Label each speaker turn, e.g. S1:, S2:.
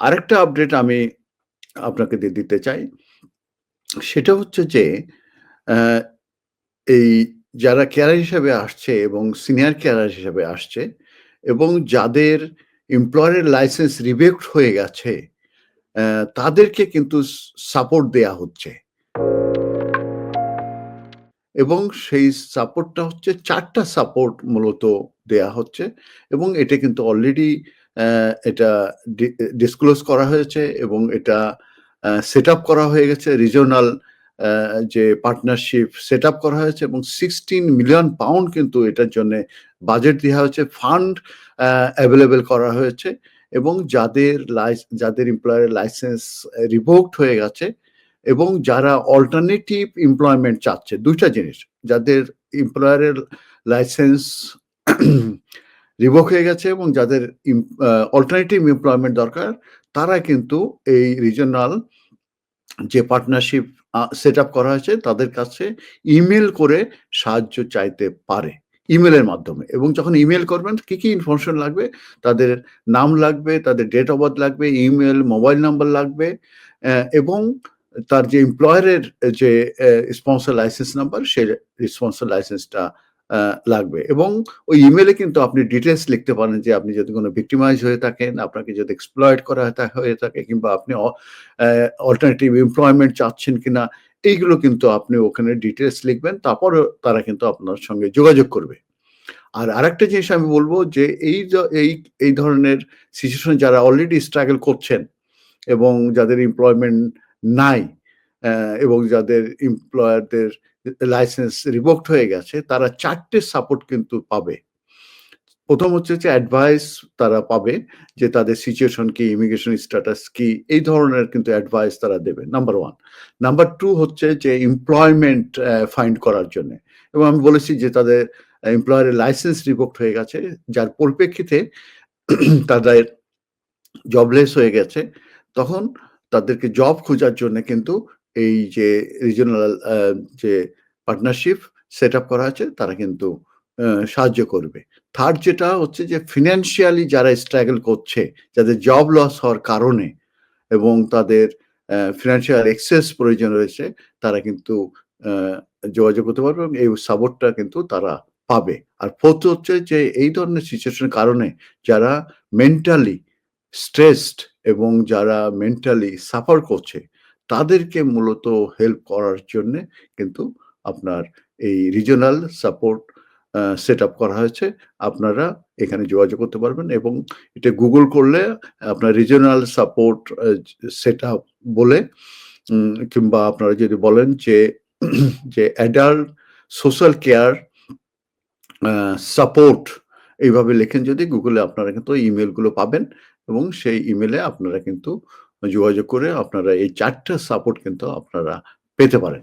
S1: আরেকটা আপডেট আমি আপনাকে দিয়ে দিতে চাই। সেটা হচ্ছে যে এই যারা কেয়ার হিসেবে আসছে এবং সিনিয়র কেয়ারার হিসেবে আসছে এবং যাদের এমপ্লয়ারের লাইসেন্স রিভেক্ট হয়ে গেছে, তাদেরকে কিন্তু সাপোর্ট দেয়া হচ্ছে। এবং সেই সাপোর্টটা হচ্ছে ৪ টা সাপোর্ট মূলত দেয়া হচ্ছে এবং এটা কিন্তু অলরেডি এটা ডিসক্লোজ করা হয়েছে এবং এটা সেট সেটআপ করা হয়ে গেছে রিজিওনাল অ্যা যে পার্টনারশিপ সেটআপ করা হয়েছে এবং 16 মিলিয়ন পাউন্ড কিন্তু এটার জন্যে বাজেট দেওয়া হয়েছে। ফান্ড অ্যাভেলেবেল করা হয়েছে এবং যাদের যাদের এমপ্লয়ারের লাইসেন্স অ্যা রিভোকড হয়ে গেছে এবং যারা অল্টারনেটিভ এমপ্লয়মেন্ট চাচ্ছে ২ টা জিনিস। যাদের এমপ্লয়ারের লাইসেন্স রিভোক হয়ে গেছে এবং যাদের অল্টারনেটিভ এমপ্লয়মেন্ট দরকার তারা কিন্তু এই রিজনাল যে পার্টনারশিপ সেট আপ করা হয়েছে তাদের কাছে ইমেল করে সাহায্য চাইতে পারে। ইমেলের মাধ্যমে এবং যখন ইমেল করবেন কি, কি ইনফরমেশন লাগবে? তাদের নাম লাগবে, তাদের ডেট ওফ বার্থ লাগবে, ইমেল মোবাইল নাম্বার লাগবে এবং তার যে এমপ্লয়ারের যে স্পন্সর লাইসেন্স নাম্বার সে স্পন্সর লাইসেন্সটা লাগবে এবং ওই ইমেলে কিন্তু আপনি ডিটেলস লিখতে পারেন যে আপনি যদি কোনো ভিক্টিমাইজ হয়ে থাকেন, আপনাকে যদি এক্সপ্লয়েড করা হয়ে থাকে কিংবা আপনি অল্টারনেটিভ এমপ্লয়মেন্ট চাচ্ছেন কিনা এইগুলো কিন্তু আপনি ওখানে ডিটেলস লিখবেন। তারপরেও তারা কিন্তু আপনার সঙ্গে যোগাযোগ করবে। আর আরেকটা জিনিস আমি বলব যে এই এই এই ধরনের সিচুয়েশন যারা অলরেডি স্ট্রাগল করছেন এবং যাদের এমপ্লয়মেন্ট নাই এবং যাদের এমপ্লয়ারদের লাইসেন্স রিভোকড হয়ে গেছে তারা চারটে সাপোর্ট কিন্তু পাবে। প্রথম হচ্ছে যে অ্যাডভাইস তারা পাবে যে তাদের সিচুয়েশন কি, ইমিগ্রেশন স্ট্যাটাস কি এই ধরনের কিন্তু অ্যাডভাইস তারা দেবে। নাম্বার ওয়ান নাম্বার টু হচ্ছে যে এমপ্লয়মেন্ট ফাইন্ড করার জন্যে এবং আমি বলেছি যে তাদের এমপ্লয়ারের লাইসেন্স রিভোকড হয়ে গেছে যার পরিপ্রেক্ষিতে তাদের জবলেস হয়ে গেছে। তখন তাদেরকে জব খোঁজার জন্যে কিন্তু এই যে রিজিওনাল অ্যা যে পার্টনারশিপ সেট আপ করা আছে তারা কিন্তু সাহায্য করবে। থার্ড যেটা হচ্ছে যে ফিনান্সিয়ালি যারা স্ট্রাগল করছে, যাদের জব লস হওয়ার কারণে এবং তাদের ফিনান্সিয়াল এক্সেস প্রয়োজন রয়েছে তারা কিন্তু যোগাযোগ করতে পারবে এবং এই সাপোর্টটা কিন্তু তারা পাবে। আর 4th হচ্ছে যে এই ধরনের সিচুয়েশন এর কারণে যারা মেন্টালি স্ট্রেসড এবং যারা মেন্টালি সাফার করছে তাদেরকে মূলত হেল্প করার জন্যে কিন্তু আপনার এই রিজনাল সাপোর্ট সেট আপ করা হয়েছে। আপনারা এখানে যোগাযোগ করতে পারবেন এবং এটা গুগল করলে আপনার রিজনাল সাপোর্ট সেট আপ বলে কিংবা আপনারা যদি বলেন যে যে অ্যাডাল্ট সোশ্যাল কেয়ার সাপোর্ট এইভাবে লেখেন যদি গুগলে আপনারা কিন্তু ইমেলগুলো পাবেন এবং সেই ইমেলে আপনারা কিন্তু যোগাযোগ করে আপনারা এই ৪ টা সাপোর্ট কিন্তু আপনারা পেতে পারেন।